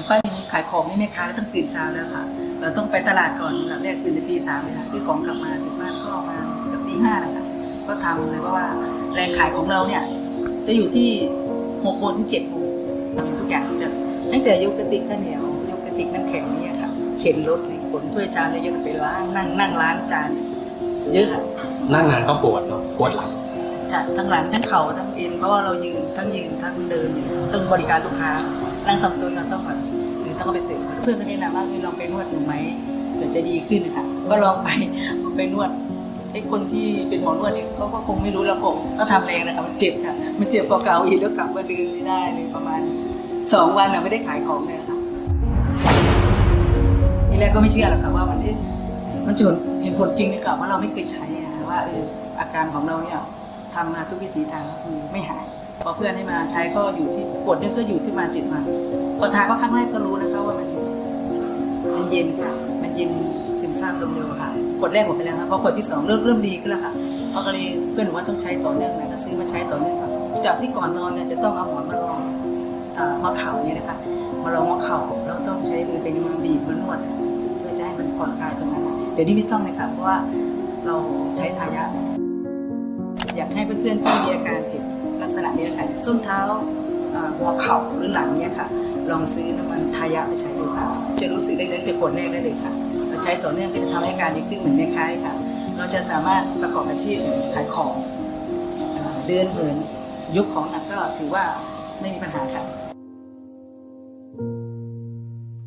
อย่างป้านิงขายของนี่แม่ค้าก็ต้องตื่นเช้าแล้วค่ะ เราต้องไปตลาดก่อนแบบแรกตื่นแต่ตีสามเลยค่ะซื้อของกลับมาถึงบ้านก็ประมาณเกับตีห้านะคะก็ทำเลยเพราะว่าแรงขายของเราเนี่ยจะอยู่ที่หกโมงถึงเจ็ดโมงทำทุกอย่างจะตั้งแต่ยกกระติกข้าวเหนียวยกกระติกน้ำแข็งเนี่ยค่ะเข็นรถเลยขนถ้วยจานเลยยกไปล้างนั่งนั่งล้างจานเยอะค่ะนั่งนานก็ปวดเนาะปวดหลังจ้ะทั้งหลังทั้งเข่าทั้งเอ็นเพราะว่าเรายืนทั้งยืนทั้งเดินอยู่ต้องบริการลูกค้า นั่งทำตัวเราต้องแบบหรือต้องเอาไปเสิร์ฟเพื่อนก็แนะนำว่าเฮ้ยลองไปนวดดูไหมเผื่อจะดีขึ้นนะคะก็ลองไปไปนวดไอ้คนที่เป็นหมอนวดเนี่ยเขาก็คงไม่รู้ล้วก็ก็ทำแรงนะคะมันเจ็บค่ะมันเจ็บกว่าเก่าอีกแล้วกลับมาเดินไม่ได้เลยประมาณสองวันนะไม่ได้ขายของเลยค่ะทีแรกก็ไม่เชื่อหรอกค่ะว่ามันเอ๊ะมันจะเห็นผลจริงหรือเปล่าเพราเราไม่เคยใช้อะว่าเอออาการของเราเนี่ยทำมาทุกวิถีทางก็คือไม่หาย พอเพื่อนให้มาใช้ก็อยู่ที่ปวดเนี่ยก็อยู่ที่มาเจ็ดวันพอทาก็ครั้งแรกก็รู้นะคะว่ามันมันเย็นค่ะ มันเย็นซึมซาบเร็วๆค่ะขวดแรกหมดไปแล้วค่ะพอขวดที่สองเริ่มเริ่มดีขึ้นแล้วค่ะเพราะก็เลยเพื่อนบอกว่าต้องใช้ต่อเนื่องนะก็ซื้อมาใช้ต่อเนื่องค่ะจากที่ก่อนนอนเนี่ยจะต้องเอาหมอนมารองอ่าเข่าเนี่ยนะคะมารองหัวเข่าแล้วต้องใช้มือเป็นมาบีบมานวดเพื่อจะให้มันผ่อนคลายตรงนั้นเดี๋ยวนี้ไม่ต้องเลยค่ะเพราะว่าเราใช้ทายาอยากให้เพื่อนๆที่มีอาการเจ็บ กษณะนี้ค่ะส้นเท้าหัวเข่าหรือหลังเนี่ยค่ะ ลองซื้อน้ำมันทายะไปใช้ดูค่ะ จะรู้สึกได้เลยแต่ปวดแรกได้เลยค่ะเราใช้ต่อเนื่องก็จะทำให้การดีขึ้นเหมือนแม่ค้าค่ะ เราจะสามารถประกอบอาชีพขายของเอ่อเดินเหินยกของหนักก็ถือว่าไม่มีปัญหาค่ะ